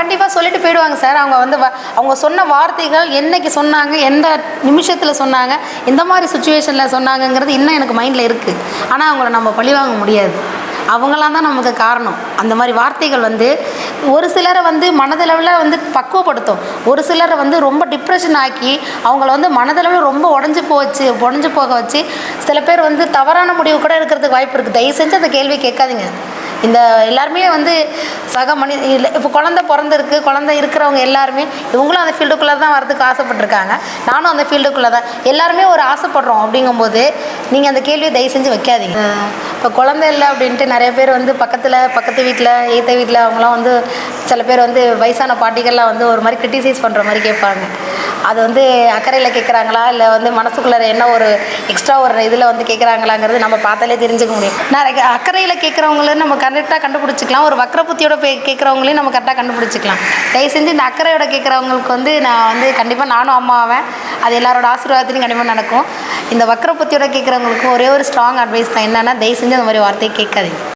கண்டிப்பாக சொல்லிட்டு போயிடுவாங்க சார். அவங்க வந்து அவங்க சொன்ன வார்த்தைகள் என்னைக்கு சொன்னாங்க எந்த நிமிஷத்தில் சொன்னாங்க எந்த மாதிரி சுச்சுவேஷனில் சொன்னாங்கங்கிறது இன்னும் எனக்கு மைண்டில் இருக்குது ஆனால் அவங்கள நம்ம பழிவாங்க முடியாது. அவங்களாம் தான் நமக்கு காரணம். அந்த மாதிரி வார்த்தைகள் வந்து ஒரு சிலரை வந்து மனதளவில் வந்து பக்குவப்படுத்தும். ஒரு சிலரை வந்து ரொம்ப டிப்ரெஷன் ஆக்கி அவங்கள வந்து மனதளவில் ரொம்ப உடஞ்சி போச்சு உடஞ்சி போக வச்சு சில பேர் வந்து தவறான முடிவு கூட எடுக்கிறதுக்கு வாய்ப்பு இருக்குது தயவு செஞ்சு அந்த கேள்வி கேட்காதீங்க. இந்த எல்லாருமே வந்து சக மனி இல்லை இப்போ குழந்த பிறந்திருக்கு குழந்த இருக்கிறவங்க எல்லாருமே இவங்களும் அந்த ஃபீல்டுக்குள்ளே தான் வரதுக்கு ஆசைப்பட்டிருக்காங்க. நானும் அந்த ஃபீல்டுக்குள்ளே தான். எல்லாருமே ஒரு ஆசைப்படுறோம் அப்படிங்கும்போது நீங்கள் அந்த கேள்வியை தயவு செஞ்சு வைக்காதீங்க. இப்போ குழந்தை இல்லை அப்படின்ட்டு நிறைய பேர் வந்து பக்கத்தில் பக்கத்து வீட்டில் ஏற்ற வீட்டில் அவங்களாம் வந்து சில பேர் வந்து வயசான பாட்டிகள்லாம் வந்து ஒரு மாதிரி கிரிட்டிசைஸ் பண்ணுற மாதிரி கேட்பாங்க. அது வந்து அக்கறையில் கேட்குறாங்களா இல்லை வந்து மனசுக்குள்ளே என்ன ஒரு எக்ஸ்ட்ரா ஒரு இதில் வந்து கேட்குறாங்களாங்கிறது நம்ம பார்த்தாலே தெரிஞ்சுக்க முடியும். நிறைய அக்கறையில் கேட்குறவங்களும் நம்ம கரெக்டாக கண்டுபிடிச்சிக்கலாம். ஒரு வக்கர புத்தியோட பே கேட்குறவங்களையும் நம்ம கரெக்டாக கண்டுபிடிச்சிக்கலாம். தயவு செஞ்சு இந்த அக்கறையோட கேட்குறவங்களுக்கு வந்து நான் வந்து கண்டிப்பாக நானும் அம்மாவேன் அது எல்லாரோட ஆசீர்வாதத்திலையும் கண்டிப்பாக நடக்கும். இந்த வக்கர புத்தியோட கேட்குறவங்களுக்கு ஒரே ஒரு ஸ்ட்ராங் அட்வைஸ் தான் என்னென்னா தயவு செஞ்சு அந்த மாதிரி வார்த்தையை கேட்காதீங்க.